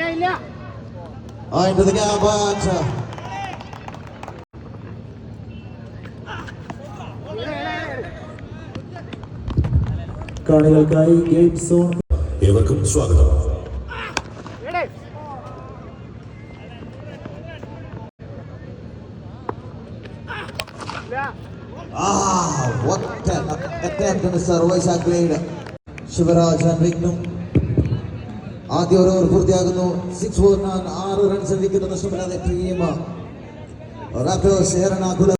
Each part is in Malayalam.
into the gap, but. കാണികൾക്കായി ഗെയിം സോൺ ഏവർക്കും സ്വാഗതം ആ ഒറ്റ സർവൈസ് ആക്കുകയാണ് ശിവരാജൻ വിഘ്നം ആദ്യ ഓരോ പൂർത്തിയാകുന്നു സിക്സ് ഫോർ നാൻ ആറ് റൺസ് അടിക്കുന്ന നഷ്ടപ്പെടാതെ ടീം എറണാകുളം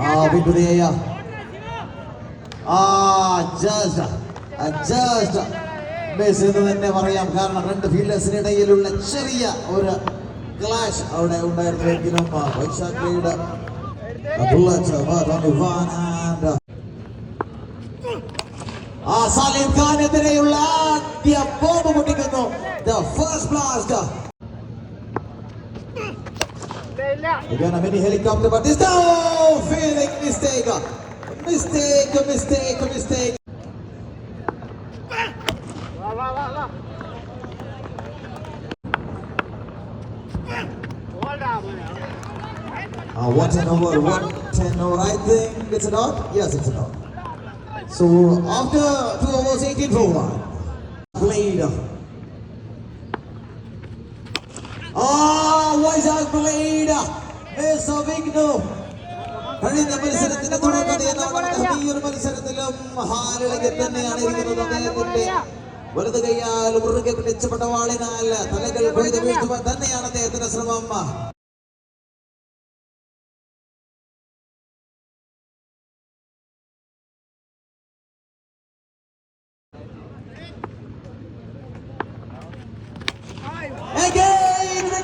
ആ ആ തന്നെ പറയാം. കാരണം രണ്ട് ഫീൽഡേഴ്സിനിടയിലുള്ള ചെറിയ ഒരു ക്ലാഷ് അവിടെ ഉണ്ടായിരുന്നുവെങ്കിലും വൈശാഖയുടെ ആ സലീം ഖാനെതിരെയുള്ള ആദ്യ bomb പൊട്ടിക്കുന്നു the first blast Again, a mini helicopter, but this time, feeling mistake. Mistake, mistake, mistake. Uh, what an over, what an over. I think it's a dot. Yes, it's a dot. So after two overs, 18 for one. Played. Ah, Vizag played. Miss Avigno. കഴിഞ്ഞ മത്സരത്തിന്റെ തുടക്കത്തിൽ ഈ ഒരു മത്സരത്തിലും ഹാലിളകി തന്നെയാണ് ഇരിക്കുന്നത് അദ്ദേഹത്തിന്റെ വലത് കൈയാൽ മുറുകെ പിടിച്ചപ്പെട്ട വാളിനാൽ തലകൾ കൊയ്ത് വീഴ്ത്തുവാൻ തന്നെയാണ് അദ്ദേഹത്തിന്റെ ശ്രമം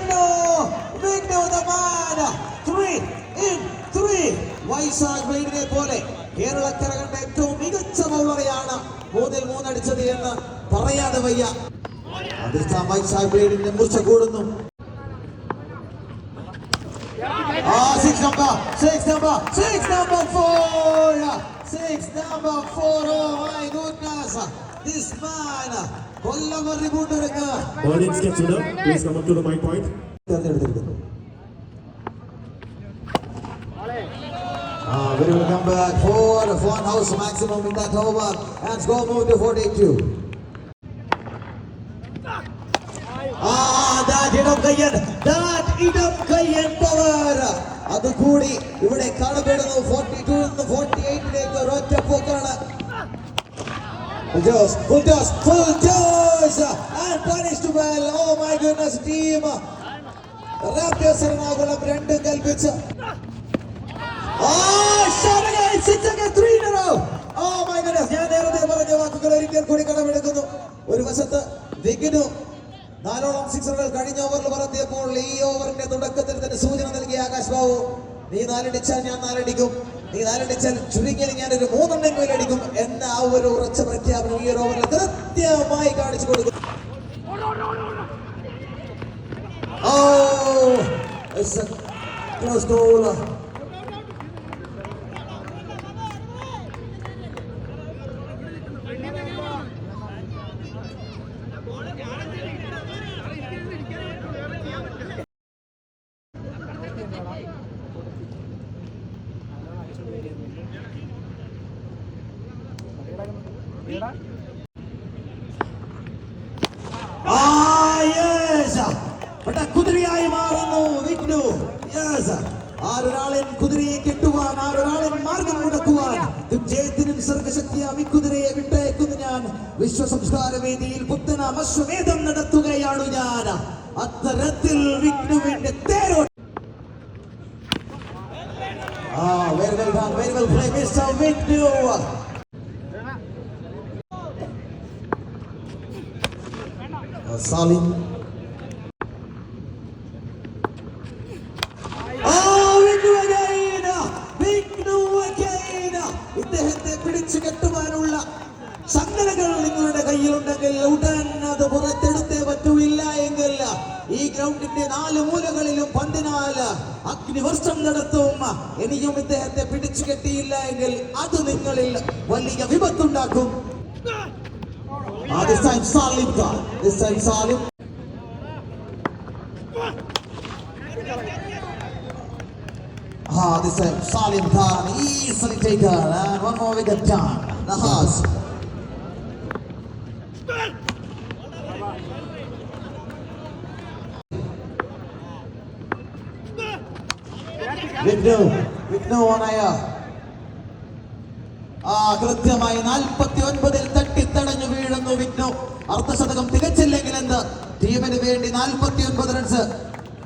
Vigno! Vigno the man! Three in three! Vaishakh ബ്ലേഡിനെ പോലെ കേരളക്കര കണ്ട ഏറ്റവും മികച്ച ബൗളറെയാണ് മൂന്നിൽ മൂന്നടിച്ചത് എന്ന് പറയാതെ വയ്യ അതിർത്ത വൈശാഖ് ബ്ലേഡിന്റെ മൂർച്ച കൂടുന്നു ആ six number six number six number four, six number four. Oh my goodness this man Kollam reboot എടുക്കുക audience consider please come to the my point തെരഞ്ഞെടുത്തിരിക്കുന്നു Ah, we will come back for fun house maximum in that over. And score move to 42. Ah, that കയ്യൻ that കയ്യൻ പവർ അത് കൂടി ഇവിടെ കാണപ്പെടുന്നു. Forty two forty Full toss, full toss, and punished well. Oh my goodness, team. Raptors Ernakulam രണ്ടും കൽപ്പിച്ച് ഞാൻ നേരത്തെ പറഞ്ഞ വാക്കുകൾ ഒരിക്കൽ കൂടി കടമെടുക്കുന്നു. ഒരു വശത്ത് വിഗിനു നാലോളം സിക്സറുകൾ കഴിഞ്ഞ ഓവറിൽ പറത്തിയപ്പോൾ ഈ ഓവറിന്റെ തുടക്കത്തിൽ തന്നെ സൂചന നൽകിയ ആകാശ് ബാബു നീ നാലടിച്ചാൽ ഞാൻ നാലടിക്കും. നീ നാലടിച്ചാൽ ചുരുങ്ങിയത് ഞാൻ ഒരു മൂന്നെണ്ണം അടിക്കും എന്ന ആ ഒരു ഉറച്ച പ്രഖ്യാപനം ഈ ഒരു ഓവറിൽ കൃത്യമായി കാണിച്ചു കൊടുക്കും. it's a പറഞ്ഞു. ആരൊരാളൻ കുതിരയെ കെട്ടുവാൻ ആരൊരാളൻ മാർഗം മുടക്കുവാൻ വിജയത്തിനും സർഗശക്തി അമിക്കുതിരയെ വിട്ടയക്കുന്നു ഞാൻ. വിശ്വ സംസ്കാര വേദിയിൽ പുത്തന അശ്വമേധം നടത്തുകയാണ് ഞാൻ. അത്തരത്തിൽ വിഷ്ണുവിന്റെ തേരോ ആ very well done very well play mister Vishnu Salim അഗ്നിവർഷം നടത്തും. ഇനിയും ഇദ്ദേഹത്തെ പിടിച്ചു കെട്ടിയില്ല എങ്കിൽ അത് നിങ്ങളിൽ വലിയ വിപത്തുണ്ടാക്കും. ഈ ഹാസ് വിഘ്നു വിഘ്നു ഓണയ ആ കൃത്യമായി നാൽപ്പത്തി ഒൻപതിൽ തട്ടിത്തടഞ്ഞു വീഴുന്നു വിഘ്നു. അർദ്ധശതകം തികച്ചില്ലെങ്കിൽ എന്ത് ടീമിന് വേണ്ടി നാൽപ്പത്തി ഒൻപത് റൺസ്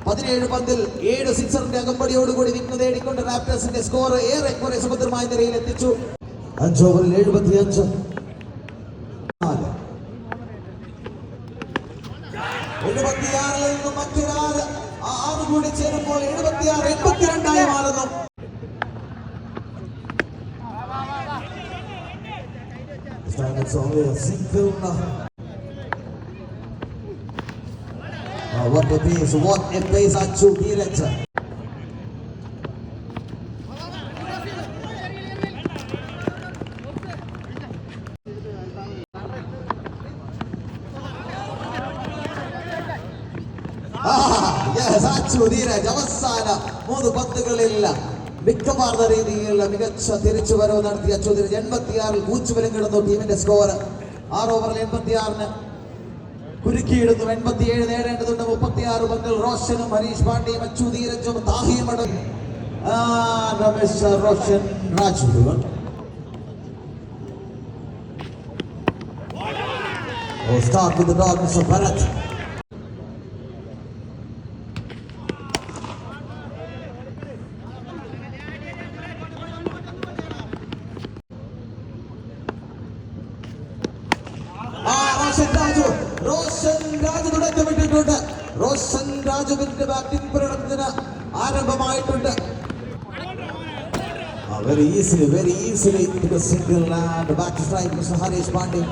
പതിനേഴ് പന്തിൽ ഏഴ് സിക്സറിന്റെ അകമ്പടിയോടുകൂടി വിഘ്നു നേടിക്കൊണ്ട് റാപ്റ്റേഴ്സിന്റെ സ്കോർ ഏറെ കുറെ സുഭദ്രമായ നിലയിൽ എത്തിച്ചു അഞ്ച് ഓവറിൽ എഴുപത്തി അഞ്ച് എഴുപത്തിയാറിൽ നിന്നും മറ്റൊരാറ് ആ ആറ് കൂടി ചേരുമ്പോൾ എഴുപത്തിയാറ് എൺപത്തിരണ്ടായി മാറുന്നു This time it's only a single now. Oh, what a pace, what a pace Achu Dheeraj. Dheeraj, അവസാന മൂന്ന് പന്തുകളിൽ മിക്കവാർന്ന രീതിയിലുള്ള മികച്ച തിരിച്ചുവരവ് നടത്തിയ അച്ചു ധീരജ് എൺപത്തിയാറിൽ കൂച്ചുവലം കിടന്നു ടീമിന്റെ സ്കോർ ആറ് ഓവറിൽ എൺപത്തിയാറിന് കുരുക്കിയിടുന്നു എൺപത്തിയേഴ് നേടേണ്ടതുണ്ട് മുപ്പത്തിയാറ് പന്തിൽ റോഷനും ഹരീഷ് പാണ്ഡ്യയും അച്ചു ധീരജും താഹിയും അടങ്ങി Ramesh Roshan Raju Oh, start with the dog, Mr. Bharat. ആ റോഷൻ രാജു റോഷൻ രാജു തുടക്കമിട്ടിട്ടുണ്ട് റോഷൻ രാജുവിന്റെ ബാറ്റിംഗ് പ്രകടനത്തിന് ആരംഭമായിട്ടുണ്ട് very easily very easily single and back strike mister Harish Pandya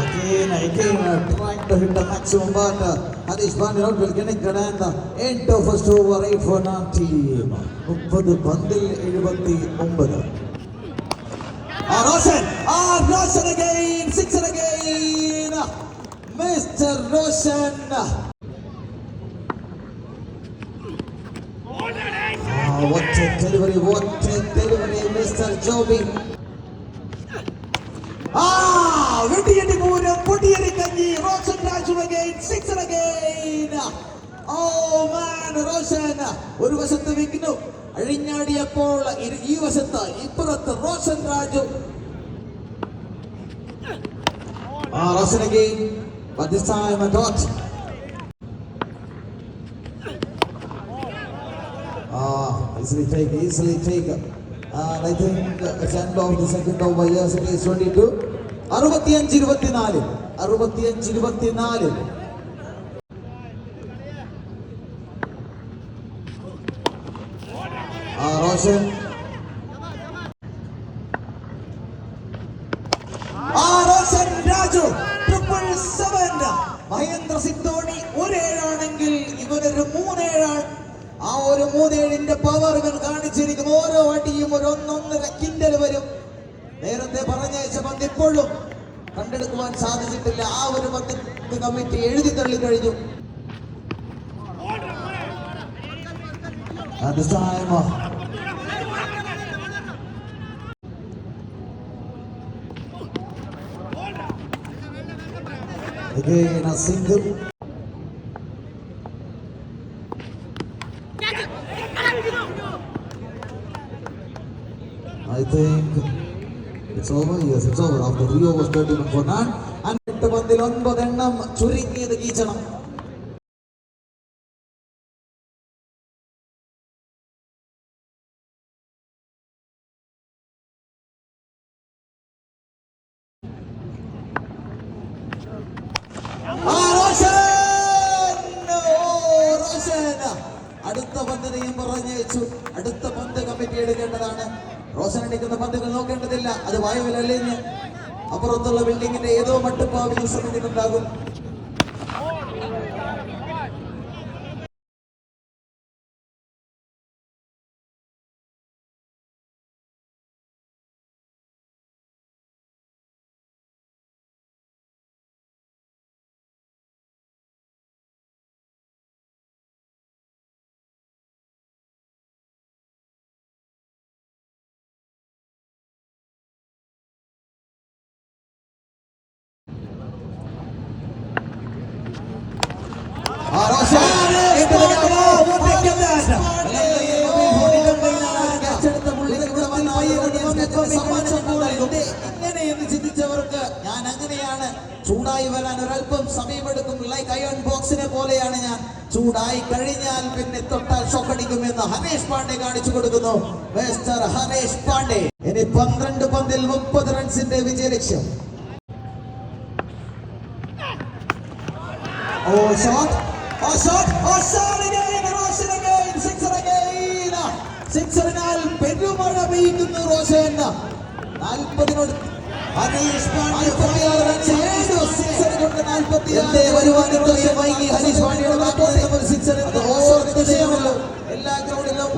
Again, again, uh, trying to hit the maximum, but uh, Harish Pandya out will connect and uh, end of first over, 8 for 90. മുപ്പത് പന്തിൽ എഴുപത്തി ഒമ്പത് ആ റോഷൻ ആ Roshan again, sixer again, Mr. Roshan Ah, what a delivery, what a delivery, Mr. Joby. ആ വെട്ടിയടി പൂരം പൊട്ടിയടി കഞ്ഞി Roshan Raju again sixer again oh man Roshan ഒരു വശത്ത് വിഘ്നു അഴിഞ്ഞാടിയപ്പോൾ ഈ വശത്ത് ഇപ്പുറത്ത് റോഷൻ രാജു ആ Roshan again but this time a dot ah easily take easily take and i think at end of the second over yes it is 22 65 24 65 24 pass Raju triple seven Mahendra Singh Dhoni ഒരേഴാണെങ്കിൽ ഇവനൊരു മൂന്നേഴാണ്. ആ ഒരു മൂന്നേഴിന്റെ പവർ ഇവൻ കാണിച്ചിരിക്കും ഓരോ അടിയും ഒരു ഒന്നൊന്നര കിൻഡൽ വരും. നേരത്തെ പറഞ്ഞയച്ച പന്ത് ഇപ്പോഴും കണ്ടെടുക്കുവാൻ സാധിച്ചിട്ടില്ല. ആ ഒരു പന്ത് കമ്മിറ്റി എഴുതി തള്ളി കഴിഞ്ഞു. അത് സഹായമോ uh, a single. I think it's over. Yes, it's over. After three overs, 30 for none. And എട്ട് പന്തിൽ ഒൻപതെണ്ണം ചുരുങ്ങിയത് കീച്ചണം അടുത്ത പന്തിനെയും പറഞ്ഞയച്ചു അടുത്ത പന്ത് കമ്മിറ്റി എടുക്കേണ്ടതാണ്. റോഷൻ അടിക്കുന്ന പന്തുകൾ നോക്കേണ്ടതില്ല. അത് വായുവിലല്ലേ അപ്പുറത്തുള്ള ബിൽഡിങ്ങിന്റെ ഏതോ മട്ടുപ്പാവിൽ ശ്രമിക്കുന്നുണ്ടാകും ചൂടായി വരാൻ ഒരല്പം സമയമെടുക്കും. ലൈക്ക് അയൺ ബോക്സിനെ പോലെയാണ് ഞാൻ. ചൂടായി കഴിഞ്ഞാൽ പിന്നെ തൊട്ടാൽ ഷോക്കടിക്കും എന്ന് ഹനേഷ് പാണ്ഡെ കാണിച്ചു കൊടുക്കുന്നു. വെസ്റ്റർ ഹനേഷ് പാണ്ഡെ ഇനി പന്ത്രണ്ട് പന്തിൽ മുപ്പത് റൺസിന്റെ വിജയലക്ഷ്യം. ഓ shot oh shot oh shot again Roshan again sixer again. സിക്സറിനാൽ പെരുമഴ പെയ്യുന്നു റോഷൻ. നാൽപ്പതിനോട് ഹനീഷ് പാണ്ഡ്യ വരുവാൻ വൈകി ഹരീഷ് പാണ്ഡ്യയുടെ നമ്മൾ സിക്സർ ഓർത്ത് ചെയ്യാമല്ലോ എല്ലാ ഗ്രൗണ്ടിലും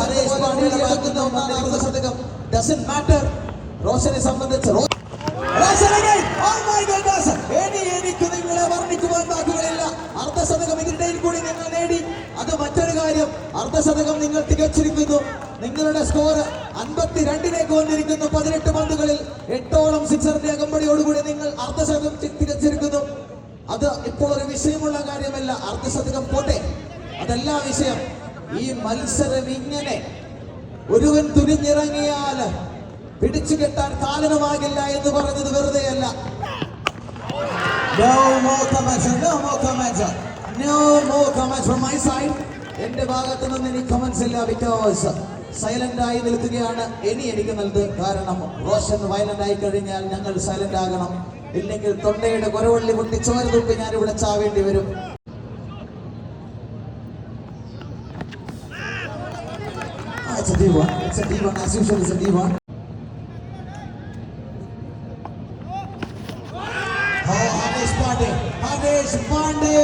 ഹരീഷ് പാണ്ഡ്യയുടെ ബാക്കുന്ന അർദ്ധ ശതകം. ഡസൻ മാറ്റർ റോഷനെ സംബന്ധിച്ച്. Oh. എനിക്ക് നിങ്ങളെ വർണിക്കുവാൻ വാക്കുകളില്ല അർദ്ധശതകം ഇതിനിടയിൽ കൂടി നിങ്ങൾ നേടി. അത് മറ്റൊരു കാര്യം അർദ്ധശതകം നിങ്ങൾ തികച്ചിരിക്കുന്നു. നിങ്ങളുടെ സ്കോർ അൻപത്തിരണ്ടിലേക്ക് വന്നിരിക്കുന്നു പതിനെട്ട് പന്തുകളിൽ. എട്ടോളം സിക്സറിന്റെ അകമ്പടിയോടുകൂടി നിങ്ങൾ അർദ്ധശതകം തികച്ചിരിക്കുന്നു. അത് ഇപ്പോൾ ഒരു വിഷയമുള്ള കാര്യമല്ല. അർദ്ധശതകം പോട്ടെ. അതല്ല വിഷയം. ഈ മത്സരം ഇങ്ങനെ ഒരുവൻ തുനിഞ്ഞിറങ്ങിയാൽ പിടിച്ചു കെട്ടാൻ കാലനമാകില്ല എന്ന് പറഞ്ഞത് വെറുതെയല്ല. No more comments, no more comments, no more comments from my side. എന്റെ ഭാഗത്ത് നിന്ന് ഇനി കമന്റ്സ് ഇല്ല ബിക്കോസ് സൈലന്റ് ആയി നിൽക്കുകയാണ് ഇനി എനിക്ക് നൽകുന്നത് കാരണം റോഷൻ വയലന്റ് ആയി കഴിഞ്ഞാൽ ഞങ്ങൾ സൈലന്റ് ആകണം ഇല്ലെങ്കിൽ തൊണ്ടയുടെ കുരവള്ളി കുട്ടി ചോര തുപ്പി ഞാൻ ഇവിടെ ചാവേണ്ടി വരും It's a D1. It's a D1. As usual, it's a D1. Harish Pandey. Harish Pandey.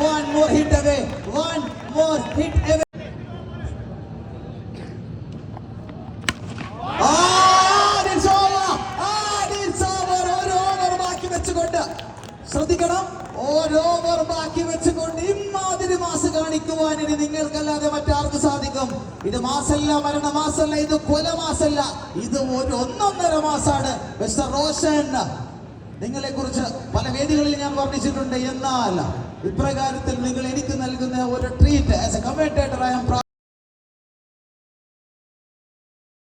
One more hit hit ever. ശ്രദ്ധിക്കണം ഓരോ ബാക്കി വെച്ചുകൊണ്ട് ഇമാതിരി മാസ് കാണിക്കുവാൻ ഇനി നിങ്ങൾക്കല്ലാതെ മറ്റാർക്ക് സാധിക്കും? ഇത് മാസല്ല മരണ ഇത് കൊല ഇത് ഒരു ഒന്നൊന്നര മാസാണ്. മിസ്റ്റർ റോഷൻ നിങ്ങളെ കുറിച്ച് പല വേദികളിൽ ഞാൻ വർണിച്ചിട്ടുണ്ട്. എന്നാൽ ഇപ്രകാരത്തിൽ നിങ്ങൾ എനിക്ക് നൽകുന്ന ഒരു treat as a commentator I'm